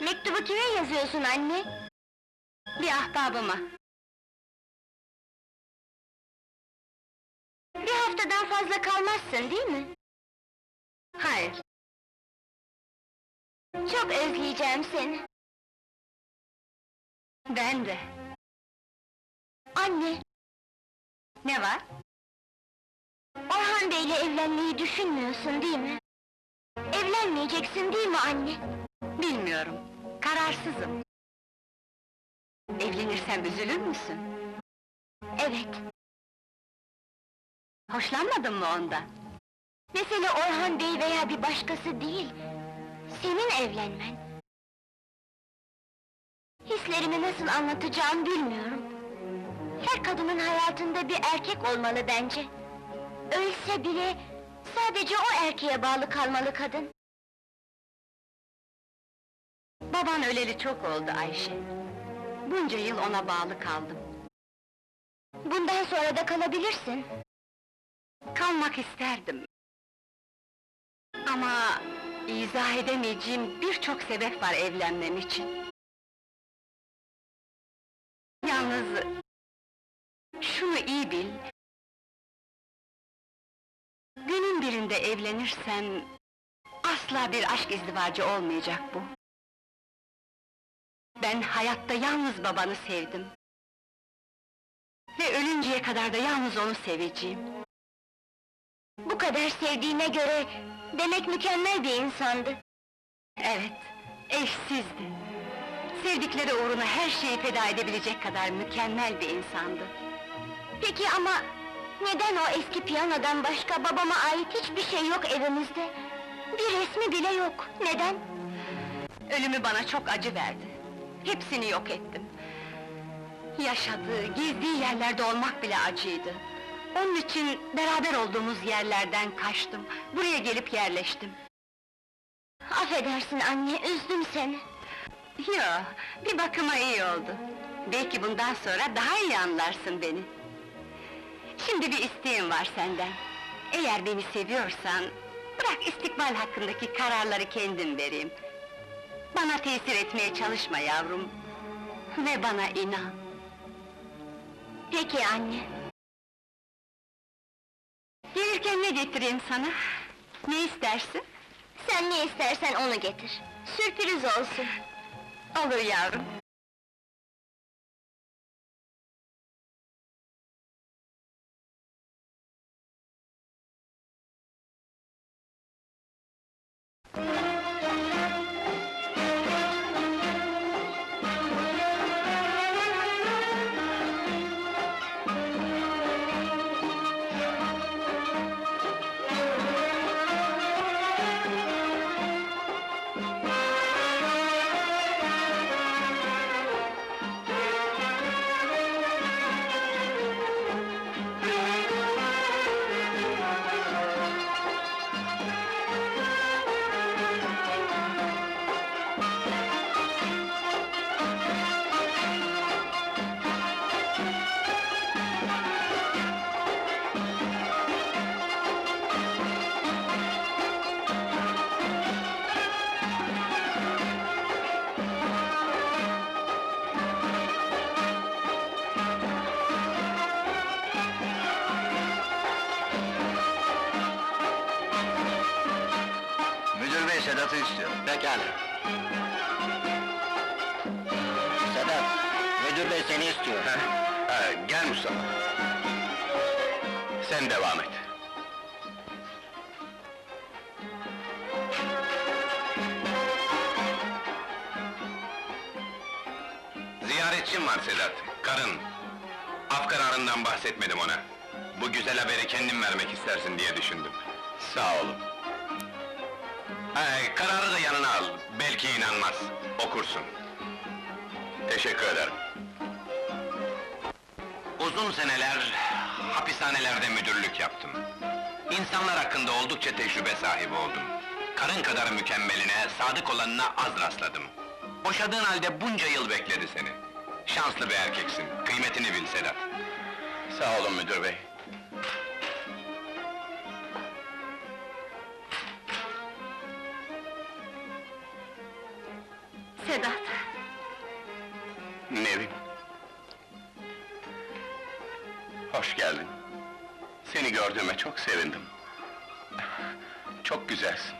Mektubu kime yazıyorsun anne? Bir ahbabıma. Bir haftadan fazla kalmazsın değil mi? Hayır, Çok özleyeceğim seni. ben de. Anne, Ne var? Orhan Bey'le evlenmeyi düşünmüyorsun değil mi? Evlenmeyeceksin değil mi anne? Bilmiyorum, kararsızım. Evlenirsem üzülür müsün? Evet. Hoşlanmadın mı ondan? Mesele Orhan Bey veya bir başkası değil. Senin evlenmen. Hislerimi nasıl anlatacağım bilmiyorum. Her kadının hayatında bir erkek olmalı bence. Ölse bile sadece o erkeğe bağlı kalmalı kadın. Baban öleli çok oldu Ayşe. Bunca yıl ona bağlı kaldım. Bundan sonra da kalabilirsin. Kalmak isterdim. Ama izah edemeyeceğim birçok sebep var evlenmem için. Yalnız şunu iyi bil. Günün birinde evlenirsem asla bir aşk izdivacı olmayacak bu. Ben hayatta yalnız babanı sevdim. Ve ölünceye kadar da yalnız onu seveceğim. Bu kadar sevdiğine göre demek mükemmel bir insandı. Evet, eşsizdi. Sevdikleri uğruna her şeyi feda edebilecek kadar mükemmel bir insandı. Peki ama neden o eski piyanodan başka babama ait hiçbir şey yok evimizde? Bir resmi bile yok. Neden? Ölümü bana çok acı verdi. Hepsini yok ettim. Yaşadığı, gezdiği yerlerde olmak bile acıydı. Onun için beraber olduğumuz yerlerden kaçtım. Buraya gelip yerleştim. Affedersin anne, üzdüm seni. Yo, bir bakıma iyi oldu. Belki bundan sonra daha iyi anlarsın beni. Şimdi bir isteğim var senden. Eğer beni seviyorsan, bırak istikbal hakkındaki kararları kendim vereyim. Bana tesir etmeye çalışma yavrum. Ve bana inan. Peki anne. Gelirken ne getireyim sana? Ne istersin? Sen ne istersen onu getir. Sürpriz olsun. Olur yavrum. Sedat'ı istiyor. Pekala. Sedat, müdür bey seni istiyor. gel Mustafa. Sen devam et. Ziyaretçim var Sedat, karın. Af kararından bahsetmedim ona. Bu güzel haberi kendim vermek istersin diye düşündüm. Sağ olun. Ee, kararı da yanına al. Belki inanmaz. Okursun. Teşekkür ederim. Uzun seneler hapishanelerde müdürlük yaptım. İnsanlar hakkında oldukça tecrübe sahibi oldum. Karın kadar mükemmeline, sadık olanına az rastladım. Boşadığın halde bunca yıl bekledi seni. Şanslı bir erkeksin, kıymetini bil Sedat. Sağ olun müdür bey. Gördüğüme çok sevindim. Çok güzelsin.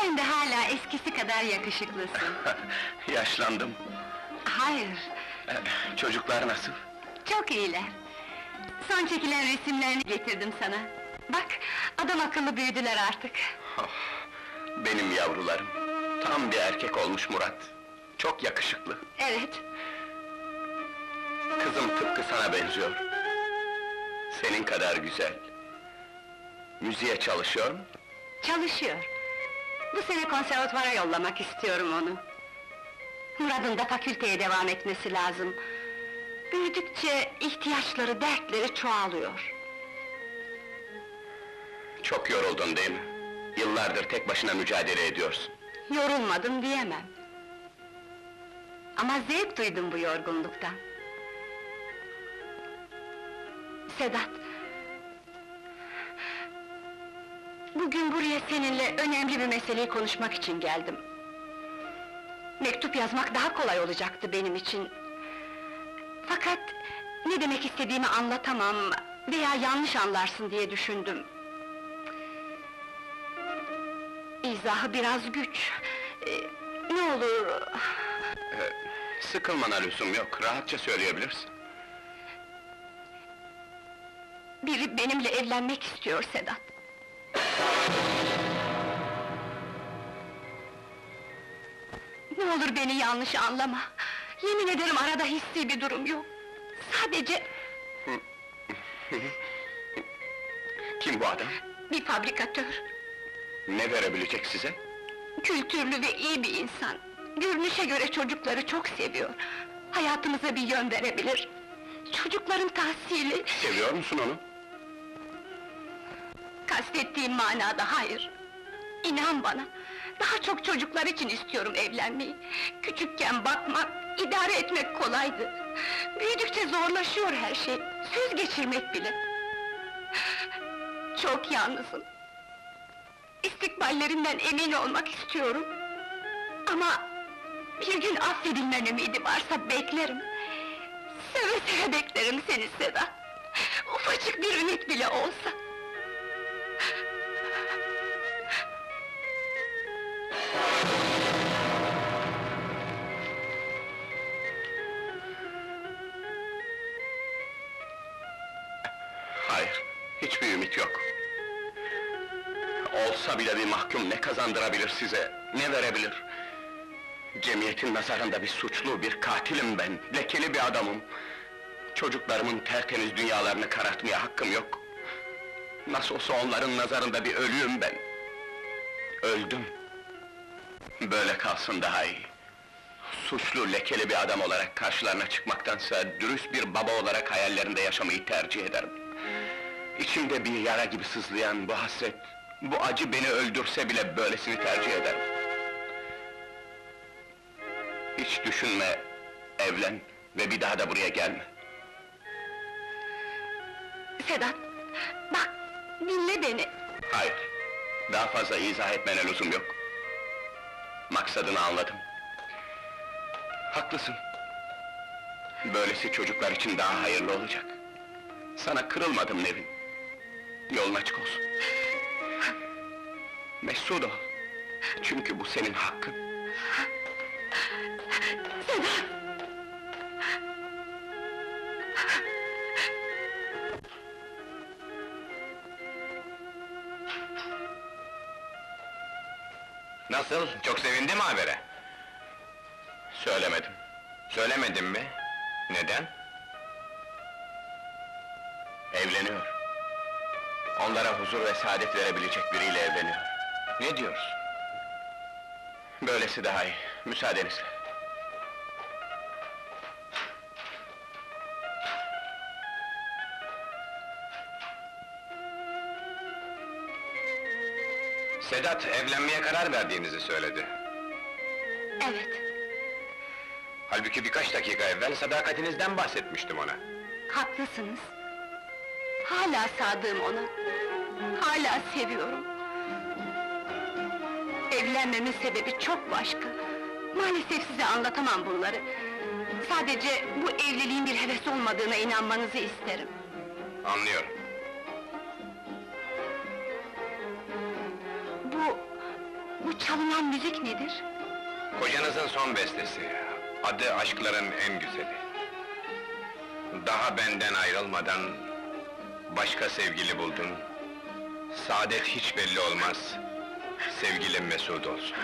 Sen de hala eskisi kadar yakışıklısın. Yaşlandım. Hayır, Ee, Çocuklar nasıl? çok iyiler. Son çekilen resimlerini getirdim sana. Bak, adam akıllı büyüdüler artık. Oh, benim yavrularım. Tam bir erkek olmuş Murat. Çok yakışıklı. Evet, Kızım tıpkı sana benziyor. Senin kadar güzel. Müziğe çalışıyor mu? çalışıyor. Bu sene konservatuvara yollamak istiyorum onu. Murad'ın da fakülteye devam etmesi lazım. Büyüdükçe ihtiyaçları, dertleri çoğalıyor. Çok yoruldun değil mi? Yıllardır tek başına mücadele ediyorsun. Yorulmadım diyemem. Ama zevk duydum bu yorgunluktan. Sedat... Bugün buraya seninle önemli bir meseleyi konuşmak için geldim. Mektup yazmak daha kolay olacaktı benim için. Fakat ne demek istediğimi anlatamam veya yanlış anlarsın diye düşündüm. İzahı biraz güç. Ee, ne olur... Sıkılmana lüzum yok, rahatça söyleyebilirsin. Biri benimle evlenmek istiyor Sedat. Ne olur beni yanlış anlama. Yemin ederim arada hissi bir durum yok. Sadece Kim bu adam? bir fabrikatör. Ne verebilecek size? Kültürlü ve iyi bir insan. Görünüşe göre çocukları çok seviyor. Hayatımıza bir yön verebilir. Çocukların tahsili... Seviyor musun onu? Kastettiğim manada hayır. İnan bana, daha çok çocuklar için istiyorum evlenmeyi. Küçükken bakmak, idare etmek kolaydı. Büyüdükçe zorlaşıyor her şey, söz geçirmek bile. Çok yalnızım. İstikballerinden emin olmak istiyorum. Ama bir gün affedilmen ümidi varsa beklerim. Seve seve beklerim seni Sedat. Ufacık bir ümit bile olsa. Hiçbir ümit yok. Olsa bile bir mahkum ne kazandırabilir size, ne verebilir? Cemiyetin nazarında bir suçlu, bir katilim ben, lekeli bir adamım. Çocuklarımın tertemiz dünyalarını karartmaya hakkım yok. Nasıl olsa onların nazarında bir ölüyüm ben. Öldüm. Böyle kalsın daha iyi. Suçlu, lekeli bir adam olarak karşılarına çıkmaktansa... ...dürüst bir baba olarak hayallerinde yaşamayı tercih ederim. İçimde bir yara gibi sızlayan bu hasret... ...bu acı beni öldürse bile böylesini tercih ederim. Hiç düşünme, evlen ve bir daha da buraya gelme. Sedat, bak, dinle beni. Hayır, daha fazla izah etmene lüzum yok. Maksadını anladım. Haklısın. Böylesi çocuklar için daha hayırlı olacak. Sana kırılmadım Nevin. Yolun açık olsun. Mesut ol. Çünkü bu senin hakkın. Sedat! Nasıl? Çok sevindi mi habere? Söylemedim. Söylemedin mi? Neden? Onlara huzur ve saadet verebilecek biriyle evleniyor. Ne diyorsun? Böylesi daha iyi, müsaadenizle. Sedat, evlenmeye karar verdiğinizi söyledi. Evet, Halbuki birkaç dakika evvel sadakatinizden bahsetmiştim ona. haklısınız. Hala sadığım ona. Hala seviyorum. Evlenmemin sebebi çok başka. Maalesef size anlatamam bunları. Sadece bu evliliğin bir heves olmadığına inanmanızı isterim. Anlıyorum. Bu... bu çalınan müzik nedir? Kocanızın son bestesi. Adı aşkların en güzeli. Daha benden ayrılmadan başka sevgili buldun. Saadet hiç belli olmaz. Sevgilim mesut olsun.